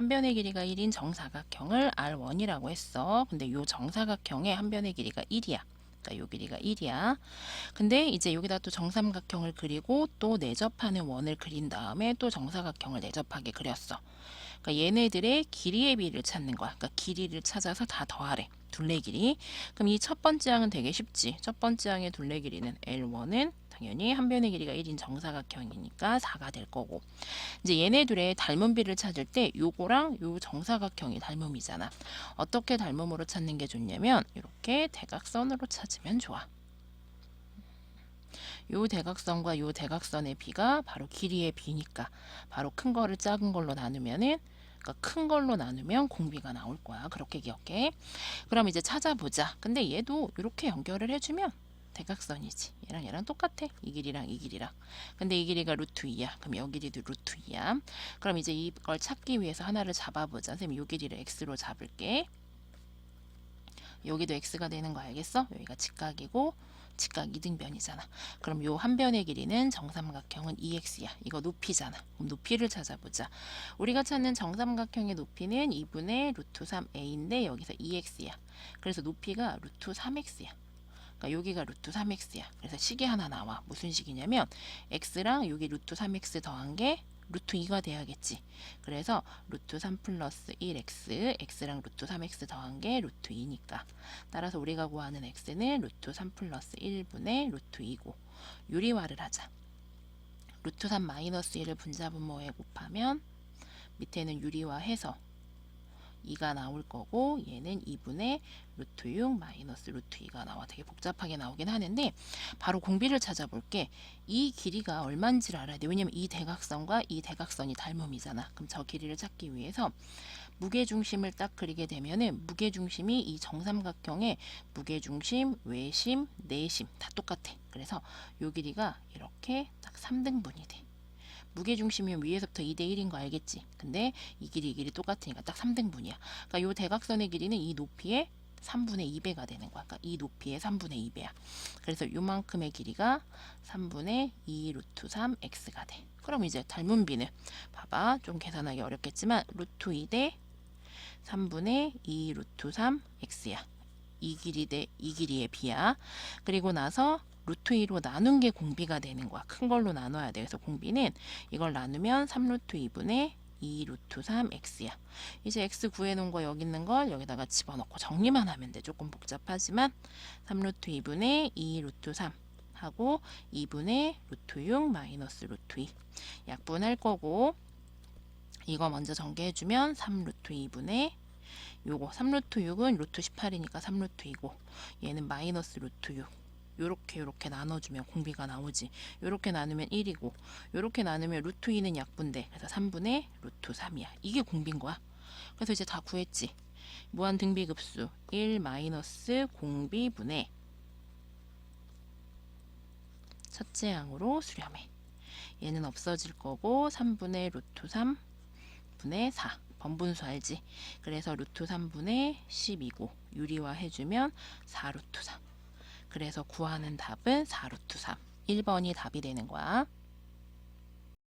한 변의 길이가 1인 정사각형을 R1이라고 했어. 근데 이 정사각형의 한 변의 길이가 1이야. 그러니까 요 길이가 1이야. 근데 이제 여기다 또 정삼각형을 그리고 또 내접하는 원을 그린 다음에 또 정사각형을 내접하게 그렸어. 그러니까 얘네들의 길이의 비를 찾는 거야. 그러니까 길이를 찾아서 다 더하래. 둘레 길이. 그럼 이 첫 번째 항은 되게 쉽지. 첫 번째 항의 둘레 길이는 L1은 당연히 한 변의 길이가 1인 정사각형이니까 4가 될 거고. 이제 얘네들의 닮은 비를 찾을 때 요거랑 요 정사각형이 닮음이잖아. 어떻게 닮음으로 찾는 게 좋냐면 이렇게 대각선으로 찾으면 좋아. 요 대각선과 요 대각선의 비가 바로 길이의 비니까 바로 큰 거를 작은 걸로 나누면은 그러니까 큰 걸로 나누면 공비가 나올 거야. 그렇게 기억해. 그럼 이제 찾아보자. 근데 얘도 이렇게 연결을 해주면 대각선이지. 얘랑 얘랑 똑같아. 이 길이랑 이 길이랑. 근데 이 길이가 루트 2야. 그럼 여 길이도 루트 2야. 그럼 이제 이걸 찾기 위해서 하나를 잡아보자. 선생님 요 길이를 x로 잡을게. 여기도 x가 되는 거 알겠어? 여기가 직각이고 직각 이등변이잖아. 그럼 요 한 변의 길이는 정삼각형은 2x야. 이거 높이잖아. 그럼 높이를 찾아보자. 우리가 찾는 정삼각형의 높이는 2분의 루트 3a인데 여기서 2x야. 그래서 높이가 루트 3x야. 그러니까 여기가 루트 3x야. 그래서 식이 하나 나와. 무슨 식이냐면 x랑 여기 루트 3x 더한 게 루트 2가 돼야겠지. 그래서 루트 3 플러스 1x, x랑 루트 3x 더한 게 루트 2니까. 따라서 우리가 구하는 x는 루트 3 플러스 1분의 루트 2고 유리화를 하자. 루트 3 마이너스 1을 분자분모에 곱하면 밑에는 유리화 해서 2가 나올 거고 얘는 2분의 루트 6 마이너스 루트 2가 나와 되게 복잡하게 나오긴 하는데 바로 공비를 찾아볼게. 이 길이가 얼마인지를 알아야 돼. 왜냐면 이 대각선과 이 대각선이 닮음이잖아. 그럼 저 길이를 찾기 위해서 무게중심을 딱 그리게 되면은 무게중심이 이 정삼각형의 무게중심, 외심, 내심 다 똑같아. 그래서 요 길이가 이렇게 딱 3등분이 돼 무게중심이면 위에서부터 2대 1인 거 알겠지? 근데 이 길이 이 길이 똑같으니까 딱 3등분이야. 그러니까 요 대각선의 길이는 이 높이의 3분의 2배가 되는 거야. 그러니까 이 높이의 3분의 2배야. 그래서 요만큼의 길이가 3분의 2 루트 3 x가 돼. 그럼 이제 닮은 비는 봐봐. 좀 계산하기 어렵겠지만 루트 2 대 3분의 2 루트 3 x야. 이 길이 대 이 길이의 비야. 그리고 나서 루트 2로 나눈 게 공비가 되는 거야. 큰 걸로 나눠야 돼. 그래서 공비는 이걸 나누면 3루트 2분의 2 루트 3 x야. 이제 x 구해놓은 거 여기 있는 걸 여기다가 집어넣고 정리만 하면 돼. 조금 복잡하지만 3루트 2분의 2 루트 3 하고 2분의 루트 6 마이너스 루트 2 약분할 거고 이거 먼저 전개해주면 3루트 2분의 요거 3루트 6은 루트 18이니까 3루트 2고 얘는 마이너스 루트 6 요렇게 요렇게 나눠주면 공비가 나오지. 요렇게 나누면 1이고 요렇게 나누면 루트 2는 약분돼. 그래서 3분의 루트 3이야. 이게 공비인 거야. 그래서 이제 다 구했지. 무한 등비급수 1 마이너스 공비분의 첫째 항으로 수렴해. 얘는 없어질 거고 3분의 루트 3 분의 4 번분수 알지? 그래서 루트 3분의 10이고 유리화 해주면 4 루트 3 그래서 구하는 답은 4루트 3 1번이 답이 되는 거야